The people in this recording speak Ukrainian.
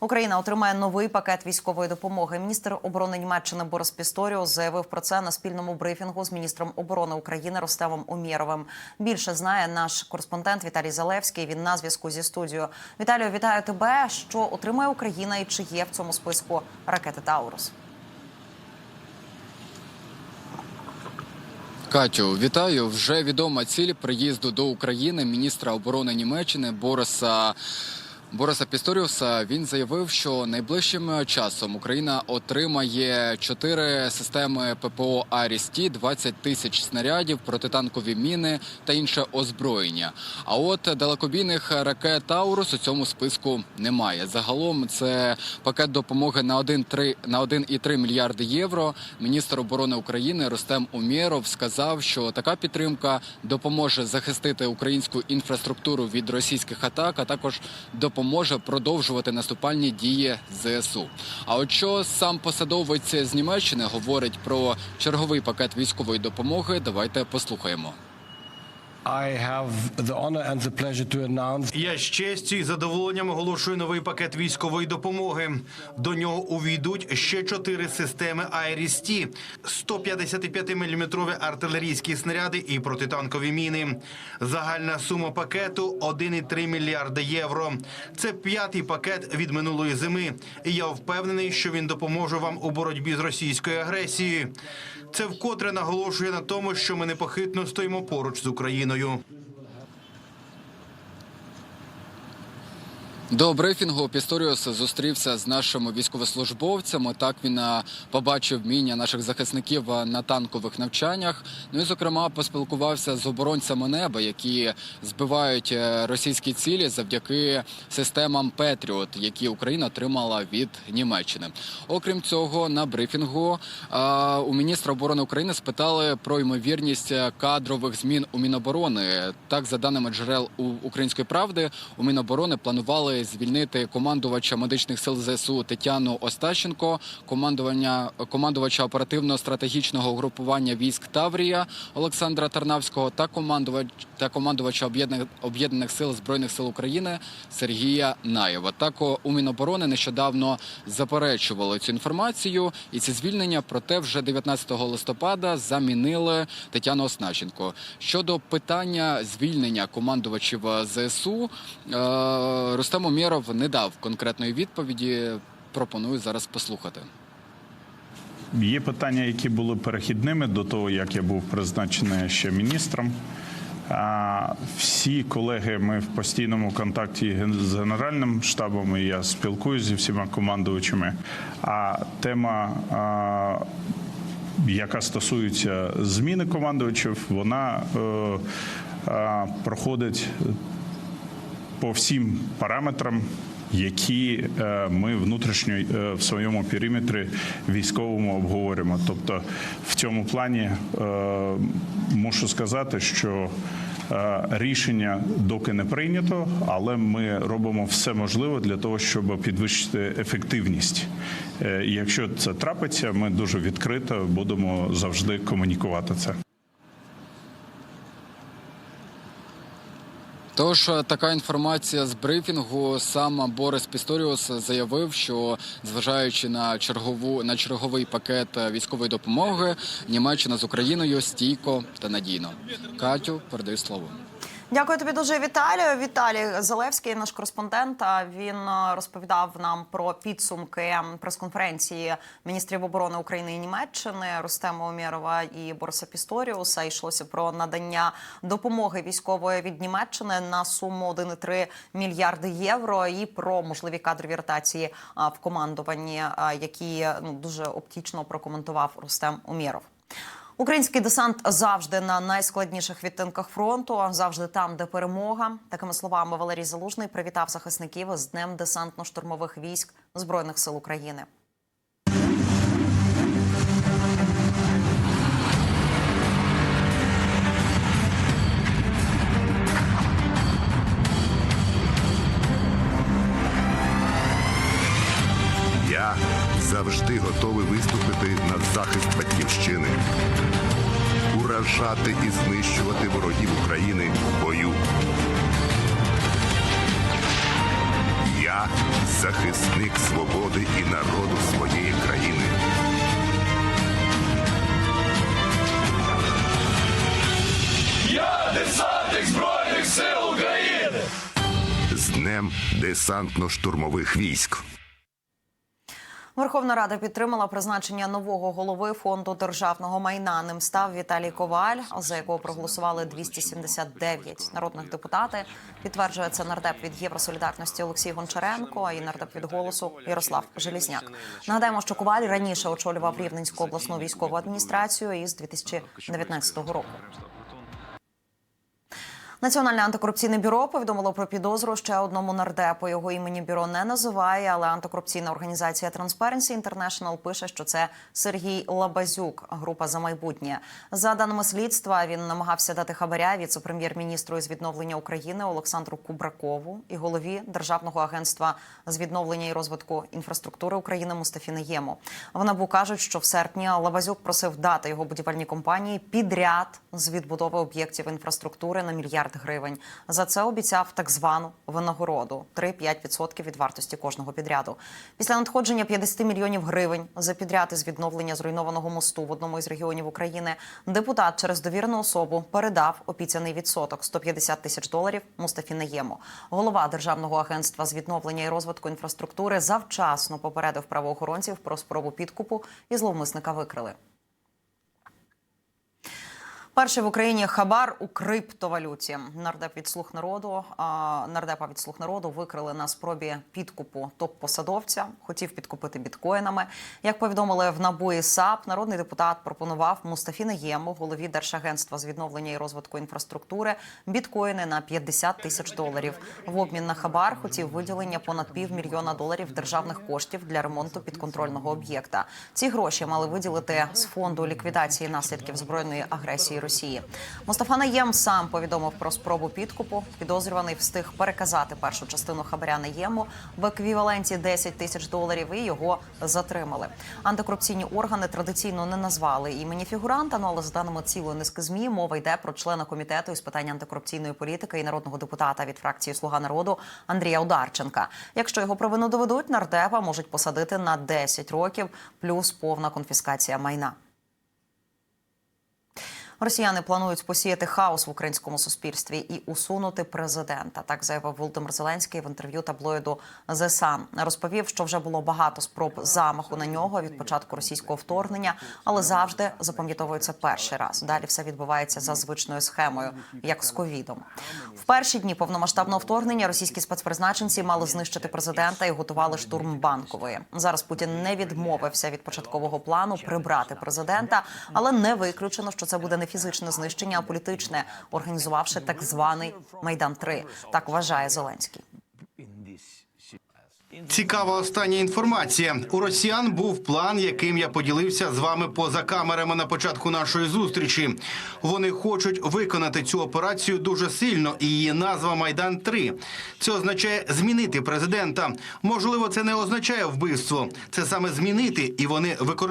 Україна отримає новий пакет військової допомоги. Міністр оборони Німеччини Борис Пісторіус заявив про це на спільному брифінгу з міністром оборони України Ростемом Умєровим. Більше знає наш кореспондент Віталій Залевський. Він на зв'язку зі студією. Віталію, вітаю тебе. Що отримає Україна і чи є в цьому списку ракети Таурус? Катю, вітаю. Вже відома ціль приїзду до України міністра оборони Німеччини Бориса. Бориса Пісторіуса він заявив, що найближчим часом Україна отримає чотири системи ППО Арісті, 20 тисяч снарядів, протитанкові міни та інше озброєння. А от далекобійних ракет Таурус у цьому списку немає. Загалом це пакет допомоги на 1,3 на 1,3 мільярди євро. Міністр оборони України Ростем Умєров сказав, що така підтримка допоможе захистити українську інфраструктуру від російських атак, а також допоможе продовжувати наступальні дії ЗСУ. А от що сам посадовець з Німеччини говорить про черговий пакет військової допомоги, давайте послухаємо. I have the honor and the pleasure to announce Я з честю і задоволенням оголошую новий пакет військової допомоги. До нього увійдуть ще чотири системи «Айріс-Ті», 155-мм артилерійські снаряди і протитанкові міни. Загальна сума пакету 1,3 мільярда євро. Це п'ятий пакет від минулої зими. І я впевнений, що він допоможе вам у боротьбі з російською агресією. Це вкотре наголошує на тому, що ми непохитно стоїмо поруч з Україною. 不用 До брифінгу Пісторіус зустрівся з нашими військовослужбовцями. Так він побачив вміння наших захисників на танкових навчаннях. Ну і зокрема поспілкувався з оборонцями неба, які збивають е, російські цілі завдяки системам Петріот, які Україна отримала від Німеччини. Окрім цього, на брифінгу у міністра оборони України спитали про ймовірність е, кадрових змін у Міноборони. Так, за даними джерел української правди, у Міноборони планували звільнити командувача медичних сил ЗСУ Тетяну Остащенко, командування командувача оперативно-стратегічного угрупування військ Таврія Олександра Тарнавського та командувач та командувача об'єднаних об'єднаних сил збройних сил України Сергія Наєва. Так у Міноборони нещодавно заперечували цю інформацію, і ці звільнення проте вже 19 листопада замінили Тетяну Оснащенко. Щодо питання звільнення командувачів ЗСУ, е, Рустем Умєров не дав конкретної відповіді. Пропоную зараз послухати. Є питання, які були перехідними до того, як я був призначений ще міністром. Всі колеги, ми в постійному контакті з генеральним штабом. і Я спілкуюся зі всіма командувачами. А тема, яка стосується зміни командувачів, вона е, а, проходить по всім параметрам, які е, ми внутрішньо е, в своєму периметрі військовому обговорюємо. Тобто, в цьому плані е, мушу сказати, що рішення доки не прийнято, але ми робимо все можливе для того, щоб підвищити ефективність. Якщо це трапиться, ми дуже відкрито будемо завжди комунікувати це. Тож е, така інформація з брифінгу. Сам Борис Пісторіус заявив, що зважаючи на чергову на черговий пакет е, військової допомоги, Німеччина з Україною стійко та надійно. Катю, передаю слово. Дякую тобі дуже, Віталію. Віталій Залевський, наш кореспондент. Він е, розповідав нам про підсумки прес-конференції міністрів оборони України і Німеччини Рустема Умєрова і Бориса Пісторіуса. Йшлося про надання допомоги військової від Німеччини на суму 1,3 мільярди євро і про можливі кадрові ротації в командуванні, які ну дуже оптічно прокоментував Рустем Умєров. Український десант завжди на найскладніших відтинках фронту, завжди там, де перемога. Такими словами Валерій Залужний привітав захисників з Днем десантно-штурмових військ Збройних сил України. Я завжди готовий виступити на захист батьківщини, уражати і знищувати ворогів України в бою. Я Я захисник свободи і народу своєї країни. Я десантник Збройних сил України! З Днем десантно-штурмових військ. Верховна Рада підтримала призначення нового голови фонду державного майна. Ним став Віталій Коваль, за якого проголосували 279 народних депутати. Підтверджує це нардеп від Євросолідарності Олексій Гончаренко і нардеп від голосу Ярослав Желізняк. Нагадаємо, що Коваль раніше очолював Рівненську обласну військову адміністрацію із 2019 року. Національне антикорупційне бюро повідомило про підозру ще одному нардепу. Його імені бюро не називає, але антикорупційна організація Transparency International пише, що це Сергій Лабазюк, група за майбутнє. За даними слідства, він намагався дати хабаря віце-прем'єр-міністру із відновлення України Олександру Кубракову і голові Державного агентства з відновлення і розвитку інфраструктури України Мустафі Наєму. В НАБУ кажуть, що в серпні Лабазюк просив дати його будівельній компанії підряд з відбудови об'єктів інфраструктури на мільярд гривень. За це обіцяв так звану винагороду 3-5% від вартості кожного підряду. Після надходження 50 мільйонів гривень за підряд із відновлення зруйнованого мосту в одному із регіонів України депутат через довірену особу передав обіцяний відсоток 150 тисяч доларів Мустафі Наєму. Голова державного агентства з відновлення і розвитку інфраструктури завчасно попередив правоохоронців про спробу підкупу і зловмисника викрили. Перший в Україні хабар у криптовалюті. Нардеп від слуг народу нардепа від слуг народу викрили на спробі підкупу топ-посадовця. Хотів підкупити біткоїнами. Як повідомили в НАБУ і САП, народний депутат пропонував Мустафі Наєму, голові Держагентства з відновлення і розвитку інфраструктури, біткоїни на 50 тисяч доларів. В обмін на хабар хотів виділення понад півмільйона доларів державних коштів для ремонту підконтрольного об'єкта. Ці гроші мали виділити з фонду ліквідації наслідків збройної агресії Росії. Мустафа Наєм сам повідомив про спробу підкупу. Підозрюваний встиг переказати першу частину хабаря Наєму в еквіваленті 10 тисяч доларів. І його затримали. Антикорупційні органи традиційно не назвали імені фігуранта. Ну але за даними цілої низки змі, мова йде про члена комітету із питань антикорупційної політики і народного депутата від фракції Слуга народу Андрія Ударченка. Якщо його провину доведуть, нардепа можуть посадити на 10 років плюс повна конфіскація майна. Росіяни планують посіяти хаос в українському суспільстві і усунути президента. Так заявив Володимир Зеленський в інтерв'ю таблоїду The Sun. Розповів, що вже було багато спроб замаху на нього від початку російського вторгнення, але завжди запам'ятовується перший раз. Далі все відбувається за звичною схемою, як з ковідом. В перші дні повномасштабного вторгнення російські спецпризначенці мали знищити президента і готували штурм банкової. Зараз Путін не відмовився від початкового плану прибрати президента, але не виключено, що це буде не фізичне знищення, а політичне, організувавши так званий майдан 3 Так вважає Зеленський. Цікава остання інформація. У росіян був план, яким я поділився з вами поза камерами на початку нашої зустрічі. Вони хочуть виконати цю операцію дуже сильно, і її назва Майдан 3 Це означає змінити президента. Можливо, це не означає вбивство. Це саме змінити, і вони використовують.